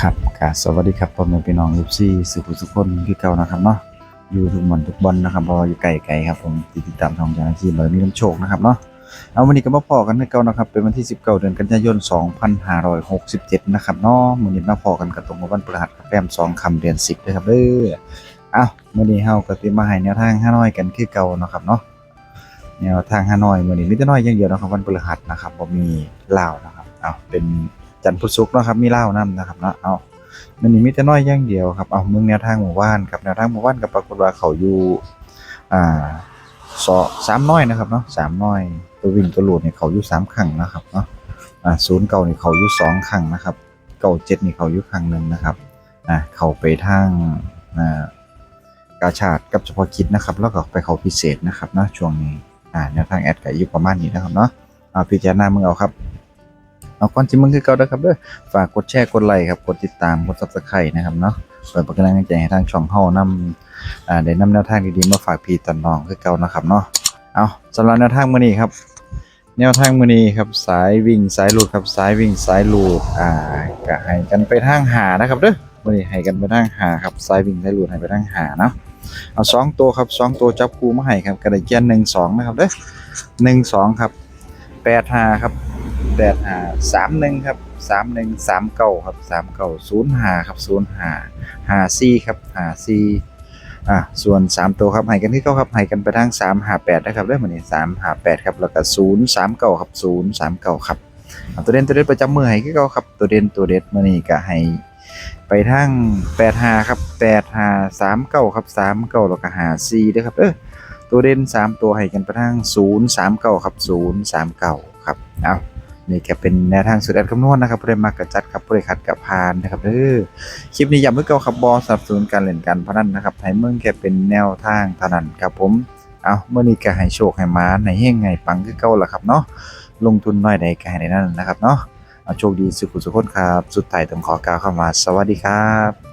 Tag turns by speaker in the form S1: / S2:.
S1: ครับกาสวัสดีครับพ่อแม่พี่น้องลูกซี่สุขุสุขคนคือเก่านะครับเนาะอยู่ทุกวันทุกบอลนะครับเพราะอยู่ไกลๆครับผมติดตามทางเจ้าหน้าที่เลยมีน้ำโชคนะครับเนาะเอาวันนี้ก็มาพอกันคือเก่านะครับเป็นวันที่ 19 เดือนกันยายน 2567 นะครับเนาะมื้อนี้มาพอกันกับตรงกับวันพฤหัสแรม2คำเดือน 10เลยครับเด้อเอามื้อนี้เฮาก็สิมาให้แนวทางห้าน้อยกันคือเก่านะครับเนาะแนวทางห้าน้อยมื้อนี้มีแต่น้อยอย่างเดียวนะครับวันพฤหัสนะครับบ่มีลาวนะครับเอาเป็น จันทร์พุธศุกร์เนาะครับมีเลาวนํนะครับเนาะเอามันนี่มีแต่น้อยอย่างเดียวครับเอาเมืองแนวทางหมู่บ้านครับแนวทางหมู่บ้านกับปรากฏว่าเขาอยู่อ่าสอสามน้อยนะครับเนาะสามน้อยตัววิ่งตัวหลุดเนี่ยเขาอยู่สามขังนะครับเนาะอ่าศูนย์เก่านี่เขาอยู่สองขังนะครับเก่าเจ็ดนี่เขาอยู่ขังหนึ่งนะครับอ่าเขาไปทางอ่ากาชาดกับเฉพาะคิดนะครับ แล้วก็ไปเขาพิเศษนะครับเนาะช่วงนี้อ่าแนวทางแอดก็อยู่ประมาณนี้นะครับเนาะเอาพิจารณามึงเอาครับ เอาก่อนที่มึงคือเก่าเด้อครับเด้อฝากกดแชร์กดไลค์ครับกดติดตามกด Subscribe นะครับเนาะเปิดป็นกำลังใจให้ทางช่องเฮานำอ่าได้นำแนวทางดีๆมาฝากพี่ตอนน้องคือเก่านะครับเนาะเอาสำหรับแนวทางมื้อนี้ครับ แนวทางมื้อนี้ครับสายวิ่งสายลูดครับสายวิ่งสายลูดอ่าก็ให้กันไปทางหานะครับเด้อมื้อนี้ให้กันไปทางหาครับสายวิ่งสายลูดให้ไปทางหาเนาะเอาสองตัวครับสองตัวจับคู่มาให้ครับกระไดเกียน1 2นะครับเด้อ1 2ครับ8 5ครับ แปดห้าสามหนึ่งครับสามหนึ่งสามเก้าครับสามเก้าศูนย์ห้าครับศูนย์ห้าห้าสี่ครับห้าสี่อะส่วนสามตัวครับให้กันที่เก้าครับให้กันไปทางสามห้าแปดนะครับเรื่องมันนี่สามห้าแปดครับแล้วก็ศูนย์สามเก้าครับศูนย์สามเก้าครับตัวเด่นตัวเด็ดประจำมือให้ที่เก้าครับตัวเด่นตัวเด็ดมันนี่ก็ให้ไปทางแปดห้าครับแปดห้าสามเก้าครับสามเก้าแล้วก็ห้าสี่ด้วยครับเออตัวเด่นสามตัวให้กันไปทางศูนย์สามเก้าครับศูนย์สามเก้าครับเอา นี่ก็เป็นแนวทางสุดอันคำนวณนะครับผู้ใดมากกระจัดครับผู้ใดขัดกับพานนะครับเด้อคลิปนี้ย้ำเพื่อเก่าครับบอสนับสนุนการเล่นการพนันนะครับให้เมืองแค่เป็นแนวทางเท่านั้นครับผมเอาเมื่อนี้ก็ให้โชคให้มาในเฮงไงปังคือเก่าละครับเนาะลงทุนน้อยใดก็ให้ในนั้นนะครับเนาะเอาโชคดีสุขสุขคนครับ สุดท้ายต้องขอกล่าวคำว่าสวัสดีครับ